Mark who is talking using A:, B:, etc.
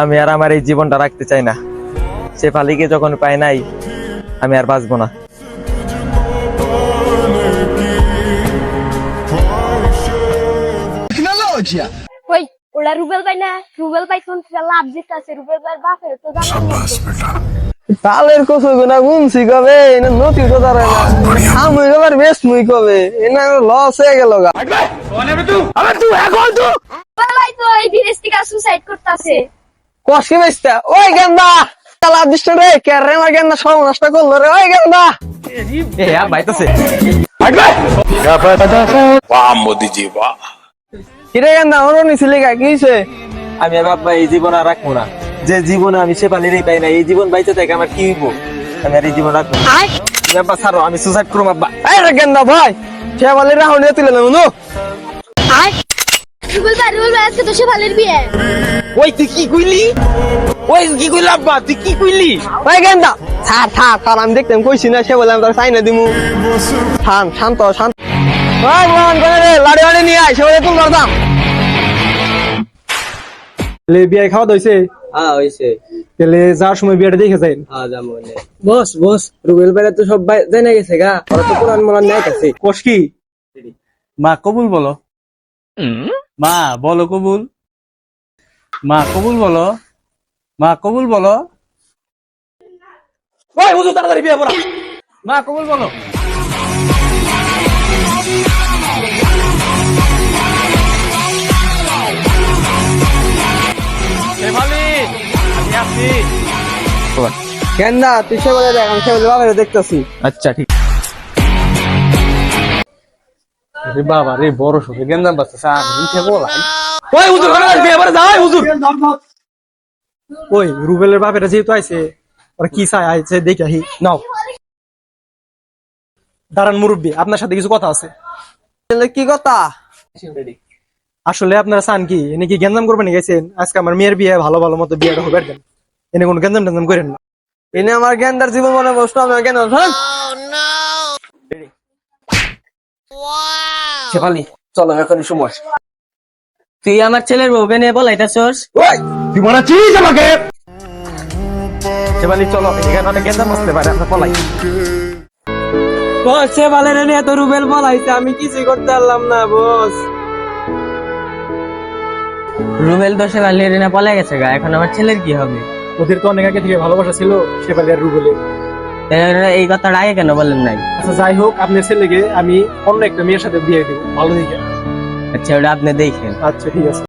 A: আমি আর আমার এই জীবনটা রাখতে চাই না। সে ফালিকে যখন পাই নাই আমি আর বাঁচবো না।
B: ওই ওরা রুবেল ভাই না? রুবেল ভাই কোন লাভ আছে রুবেল ভাই বাপের তো
C: তালের কচু গুনা গুনছি কবে? এনে নতি তো দাঁড়ায় না আমি কবার বেশ মুই কবে? এনে লস হয়ে গেল গা।
B: রুবেল ভাই তো এই বিদেশ থেকে সুসাইড করতেছে।
C: ওই গেন্দা লাভ দিস রে আমার গেন্দা সব নষ্ট করল রে ওই গেন্দা।
A: আর
D: মোদিজি হ্যাঁ,
C: কিরে গেন্দা নিছিলি গা কি
A: আমি বাবা এই জীবন আর রাখব না। যে জীবনে আমি সে পালিয়ে পাই না এই জীবন বাইতে থাকে আমার কি হইবো? আমি আর এই জীবন রাখব বাবা ছাড়ো আমি সুসাইড করব বাবা
C: এই রে গেন্দা ভাই সে পালিরা হনিয়ে তুলে নেব আয়।
B: রুবেল ভাই রুবেল ভাই আজকে তো সে ভালের বিয়ে।
A: ওই তুই কি কইলি? ওই কি কইলি আব্বা তুই কি কইলি?
C: ওই গেন্দা। ছাড় ছাড় ছাড় আমি দেখতাম কইছি না সে বলে আমি তোর চাই না দিমু। শান্ত শান্ত শান্ত। ওই মোহন করে রে? লাড়ি লাড়ি নিয়ে আয় সে বলে তুমি দাম
E: তাহলে বিয়ে খাওয়া হয়েছে
C: হ্যাঁ হইছে।
E: তাহলে যাওয়ার সময় বিয়েটা দেখে যাই।
C: হ্যাঁ যাব বস বস রুবেল বাইরে তো সব জানা গেছে গা। ওরা তো নাই কাছে
E: কোষ কি? মা কবুল বলো। মা বলো কবুল। মা কবুল বলো। মা কবুল বলো। ওই হুজুর তাড়াতাড়ি বিয়ে পড়া। মা কবুল বলো। কেন আসছি
C: তুই সে বলে দেখ আমি সে বলে দেখতেছি।
A: আচ্ছা ঠিক
E: রে বাবা রে বড় গেন্দাম বাচ্চা সার মিঠে বলা ওই হুজুর ঘরে পড়া যাও হুজুর। ওই রুবেলের বাপেরা যেহেতু আইছে ওরা কি চাই আইছে দেখে আহি নাও। দাঁড়ান মুরব্বী আপনার সাথে কিছু কথা আছে।
C: কি কথা?
E: আসলে আপনারা চান কি এনে কি গেঞ্জাম করবেন গেছেন? আজকে আমার মেয়ের বিয়ে ভালো ভালো মতো বিয়েটা হবে দেন এনে কোনো গেঞ্জাম টেঞ্জাম করেন না।
C: এনে আমার গেন্দার জীবন মনে বসতো আমি কেন
A: শেফালি চলো এখনই সময়
C: তুই আমার ছেলের বউকে নিয়ে বল এটা সোর্স?
E: তুই মনে চিনিস আমাকে?
A: শেফালি চলো এখানে অনেক গেন্দা বসতে পারে আমরা পলাই।
C: বস নিয়ে তো রুবেল বলাইছে আমি কিছুই করতে পারলাম না বস।
F: রুবেল তো শেফালি রেনা পলাই গেছে গা এখন আমার ছেলের কি হবে?
E: ওদের তো অনেক আগে থেকে ভালোবাসা ছিল শেফালি আর রুবেলের।
F: এই কথাটা আগে কেন বলেন নাই?
E: আচ্ছা যাই হোক আপনার ছেলেকে আমি অন্য একটা মেয়ের সাথে বিয়ে দেবো। ভালো দেখে।
F: আচ্ছা ওটা আপনি দেখেন।
E: আচ্ছা ঠিক আছে।